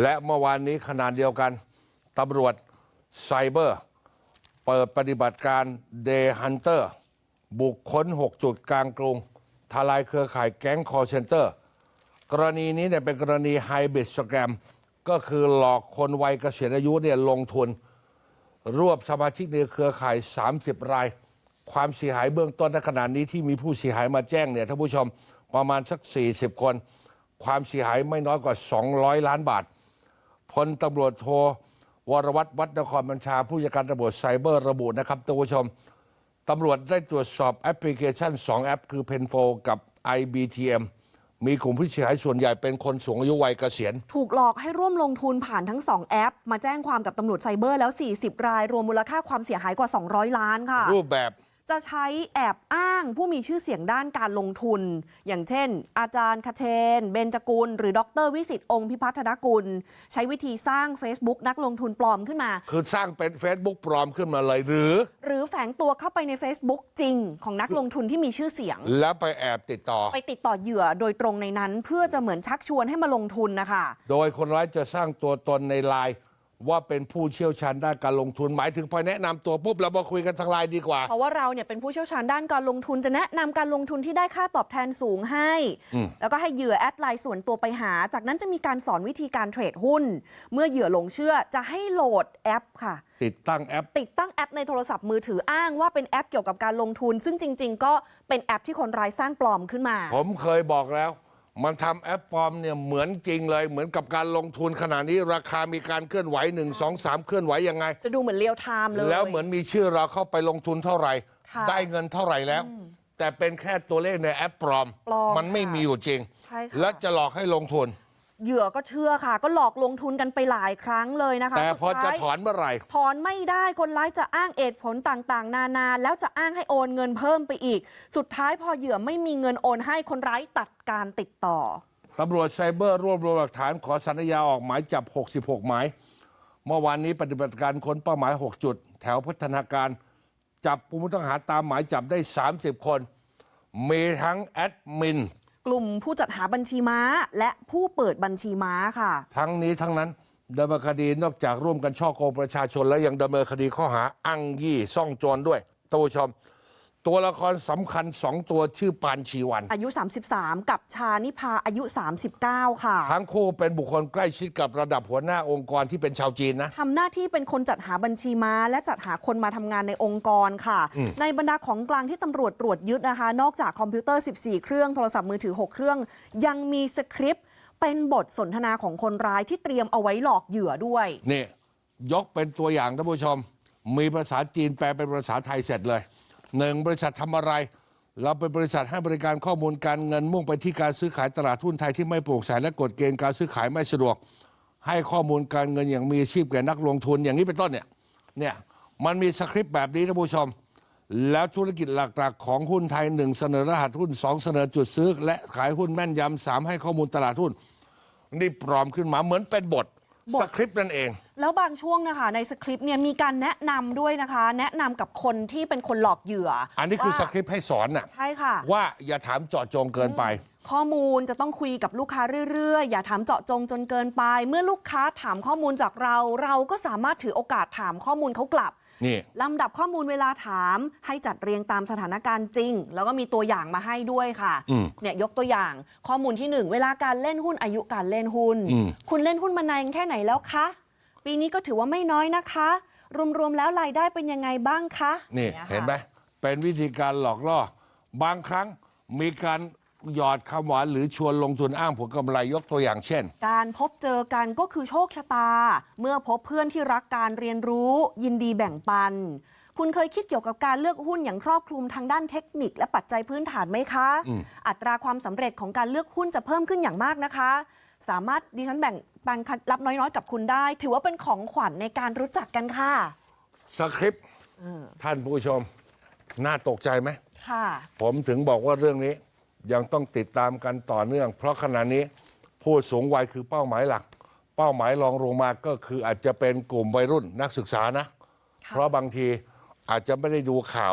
และเมื่อวานนี้ขนาดเดียวกันตำรวจไซเบอร์ เปิดปฏิบัติการ Day Hunter บุกค้น 6 จุดกลางกรุงทลายเครือข่ายแก๊งคอร์เซนเตอร์ กรณีนี้เนี่ยเป็นกรณีไฮบริดสแกมก็คือหลอกคนวัยเกษียณอายุเนี่ยลงทุน รวบสมาชิกในเครือข่าย 30 ราย ความเสียหายเบื้องต้นในขณะนี้ที่มีผู้เสียหายมาแจ้งเนี่ยท่านผู้ชมประมาณสัก 40 คน ความเสียหายไม่น้อยกว่า 200 ล้านบาท พลตำรวจโทวรวัตรวัดนครบัญชา ผู้จัดการตำรวจไซเบอร์ระบุนะครับท่านผู้ชมตำรวจได้ตรวจสอบแอปพลิเคชัน 2 แอป คือ Penfo กับ IBTM มีกลุ่มผู้เสียหายส่วนใหญ่เป็นคนสูงอายุวัยเกษียณ ถูกหลอกให้ร่วมลงทุนผ่านทั้ง 2 แอป มาแจ้งความกับตำรวจไซเบอร์แล้ว 40 ราย รวมมูลค่าความเสียหายกว่า 200 ล้านค่ะ รูปแบบ จะใช้แอบอ้างผู้มีชื่อเสียงด้านการลงทุน อย่างเช่น อาจารย์คเชน เบญจกุล หรือดรวิสิตองค์พิพัฒนกุล ใช้วิธีสร้าง Facebook นักลงทุนปลอมขึ้นมา คือสร้างเป็น Facebook ปลอมขึ้นมาเลยหรือ หรือแฝงตัวเข้าไปใน Facebook จริง ของนักลงทุนที่มีชื่อเสียง แล้วไปแอบติดต่อ ไปติดต่อเหยื่อโดยตรงในนั้น เพื่อจะเหมือนชักชวนให้มาลงทุนนะคะโดยคนร้ายจะสร้างตัวตนในไลน์ ว่าเป็นผู้เชี่ยวชาญด้านการลงทุนหมายถึงพอแนะนำตัวปุ๊บเรามาคุยกันทางไลน์ดีกว่า เพราะว่าเราเนี่ยเป็นผู้เชี่ยวชาญด้านการลงทุนจะแนะนำการลงทุนที่ได้ค่าตอบแทนสูงให้ แล้วก็ให้เหยื่อแอดไลน์ส่วนตัวไปหา จากนั้นจะมีการสอนวิธีการเทรดหุ้น เมื่อเหยื่อหลงเชื่อจะให้โหลดแอปค่ะ ติดตั้งแอป ติดตั้งแอปในโทรศัพท์มือถืออ้างว่าเป็นแอปเกี่ยวกับการลงทุน ซึ่งจริง ๆ ก็เป็นแอปที่คนร้ายสร้างปลอมขึ้นมา ผมเคยบอกแล้ว มันทำแอปปลอมเนี่ยเหมือนจริงเลย เหมือนกับการลงทุนขนาดนี้ราคามีการเคลื่อนไหวหนึ่งสองสามเคลื่อนไหวยังไง จะดูเหมือนเรียลไทม์เลย แล้วเหมือนมีชื่อเราเข้าไปลงทุนเท่าไหร่ ค่ะ ได้เงินเท่าไหร่แล้ว แต่เป็นแค่ตัวเลขในแอปปลอม ปลอมมันไม่ค่ะมีอยู่จริง ใช่ค่ะ แล้วจะหลอกให้ลงทุน เหยื่อก็เชื่อค่ะ ก็หลอกลงทุนกันไปหลายครั้งเลยนะคะแต่พอสุดจะท้ายถอนเมื่อไหร่ ถอนไม่ได้คนร้ายจะอ้างเหตุผลต่างๆ นานาแล้วจะอ้างให้โอนเงินเพิ่มไปอีก สุดท้ายพอเหยื่อไม่มีเงินโอนให้คนร้ายตัดการติดต่อตำรวจไซเบอร์รวบรวมหลักฐานขอสัญญาออกหมายจับ 66 หมาย เมื่อวานนี้ปฏิบัติการค้นเป้าหมาย 6 จุด แถวพัฒนาการ จับผู้ต้องหาตามหมายจับได้ 30 คน มีทั้งแอดมิน กลุ่มผู้จัดหาบัญชีม้า และผู้เปิดบัญชีม้าค่ะ ทั้งนี้ทั้งนั้นดำเนินคดีนอกจากร่วมกันช่อโกงประชาชนแล้วยังดำเนินคดีข้อหาอ้างยี่ซ่องโจรด้วยท่านผู้ชม ตัวละครสำคัญสองตัวชื่อปานชีวัน อายุ 33 กับชานิพาอายุ 39 ค่ะ ทั้งคู่เป็นบุคคลใกล้ชิดกับระดับหัวหน้าองค์กรที่เป็นชาวจีนนะ ทำหน้าที่เป็นคนจัดหาบัญชีม้า และจัดหาคนมาทำงานในองค์กรค่ะ ในบรรดาของกลางที่ตำรวจตรวจยึดนะคะ นอกจากคอมพิวเตอร์ 14 เครื่องโทรศัพท์มือถือ 6 เครื่อง ยังมีสคริปต์เป็นบทสนทนาของคนร้ายที่เตรียมเอาไว้หลอกเหยื่อด้วยนี่ยกเป็นตัวอย่างท่านผู้ชม มีภาษาจีนแปลเป็นภาษาไทยเสร็จเลย หนึ่งบริษัททำอะไร เราเป็นบริษัทให้บริการข้อมูลการเงินมุ่งไปที่การซื้อขายตลาดหุ้นไทยที่ไม่โปร่งใสและกฎเกณฑ์การซื้อขายไม่สะดวก ให้ข้อมูลการเงินอย่างมีอาชีพแก่นักลงทุนอย่างนี้เป็นต้นเนี่ยเนี่ยมันมีสคริปต์แบบนี้ท่านผู้ชม แล้วธุรกิจหลักๆของหุ้นไทยหนึ่งเสนอรหัสหุ้นสองเสนอจุดซื้อ และขายหุ้นแม่นยำสามให้ข้อมูลตลาดหุ้นนี่ปลอมขึ้นมาเหมือนเป็นบท บท สคริปต์นั่นเอง แล้วบางช่วงนะคะ ในสคริปต์เนี่ยมีการแนะนำด้วยนะคะ แนะนำกับคนที่เป็นคนหลอกเหยื่ออัอันนี้คือสคริปต์ให้สอนน่ะใช่ค่ะ ว่าอย่าถามเจาะจงเกินไป ข้อมูลจะต้องคุยกับลูกค้าเรื่อยๆ อย่าถามเจาะจงจนเกินไป เมื่อลูกค้าถามข้อมูลจากเรา เราก็สามารถถือโอกาสถามข้อมูลเขากลับนี่ลำดับข้อมูลเวลาถามให้จัดเรียงตามสถานการณ์จริง แล้วก็มีตัวอย่างมาให้ด้วยค่ะอืมเนี่ยยกตัวอย่างข้อมูลที่หนึ่งเวลาการเล่นหุ้นอายุการเล่นหุ้นอืมคุณเล่นหุ้นมานานแค่ไหนแล้วคะปีนี้ก็ถือว่าไม่น้อยนะคะ รวมๆแล้วรายได้เป็นยังไงบ้างคะนี่ยค่ะเห็นไหมเป็นวิธีการหลอกล่อบางครั้งมีการ หยอดคำหวานหรือชวนลงทุนอ้างผลกำไรยกตัวอย่างเช่น การพบเจอกันก็คือโชคชะตา เมื่อพบเพื่อนที่รักการเรียนรู้ ยินดีแบ่งปัน คุณเคยคิดเกี่ยวกับการเลือกหุ้นอย่างครอบคลุมทางด้านเทคนิคและปัจจัยพื้นฐานไหมคะ อัตราความสำเร็จของการเลือกหุ้นจะเพิ่มขึ้นอย่างมากนะคะ สามารถดิฉันแบ่งปันเคล็ดลับน้อยๆ กับคุณได้ ถือว่าเป็นของขวัญในการรู้จักกันค่ะสคริปต์ท่านผู้ชม น่าตกใจไหมค่ะ ผมถึงบอกว่าเรื่องนี้ ยังต้องติดตามกันต่อเนื่อง เพราะขณะนี้ผู้สูงวัยคือเป้าหมายหลัก เป้าหมายรองลงมาก็คืออาจจะเป็นกลุ่มวัยรุ่นนักศึกษานะ เพราะบางทีอาจจะไม่ได้ดูข่าว